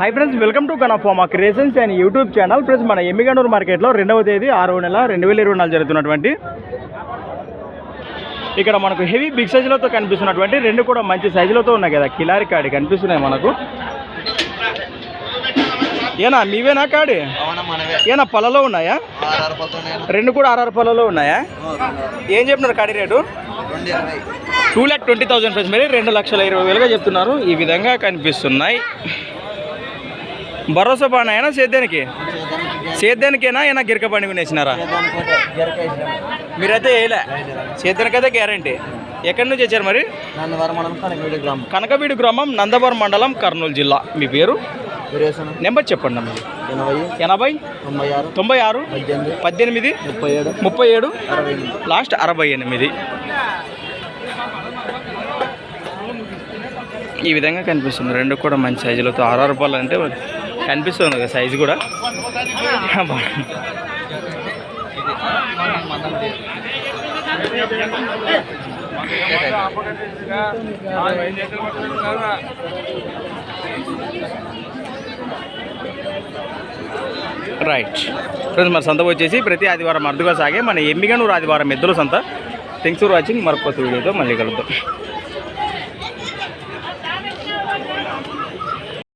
High friends welcome to కనఫామా creations and YouTube channel friends మన ఎమ్మిగనూరు మార్కెట్లో రెండవ తేదీ ఆరవ నెల రెండు వేల ఇరవై నాలుగు జరుగుతున్నటువంటి ఇక్కడ మనకు హెవీ బిగ్ సైజులతో కనిపిస్తున్నటువంటి రెండు కూడా మంచి సైజులతో ఉన్నాయి కదా. కిలారి కాడి కనిపిస్తున్నాయి మనకు. ఏనా మీవేనా కాడి? ఏనా పళ్ళలో ఉన్నాయా? రెండు కూడా ఆర్ఆర్ పళ్ళలో ఉన్నాయా? ఏం చెప్తున్నారు కాడి rate? Two lakh twenty thousand friends మరి రెండు లక్షల ఇరవై వేలుగా చెప్తున్నారు. ఈ విధంగా కనిపిస్తున్నాయి. భరోసా బాగున్నాయనా సేద్యానికి? సేద్యానికేనా ఏనా గిరక పండుగ వేసినారా మీరైతే వేయలే? సేద్యానికైతే గ్యారంటీ. ఎక్కడి నుంచి వచ్చారు మరి? కనకవిడి గ్రామం నందవరం మండలం కర్నూలు జిల్లా. మీ పేరు? నెంబర్ చెప్పండి అమ్మ. ఎనభై ఎనభై తొంభై ఆరు తొంభై ఆరు పద్దెనిమిది ముప్పై ఏడు ముప్పై ఏడు లాస్ట్ అరవై ఎనిమిది. ఈ విధంగా కనిపిస్తుంది. రెండు కూడా మంచి సైజులతో ఆరు రూపాయలు అంటే కనిపిస్తుంది కదా సైజు కూడా. రైట్ ఫ్రెండ్స్ మన సంత వచ్చేసి ప్రతి ఆదివారం అరుదుగా సాగే మన ఎమ్మిగనూరు ఆదివారం ఇద్దరు సంత. థింగ్స్ ఫర్ వాచింగ్ మరొక వీడియోతో మళ్ళీ కలుద్దాం.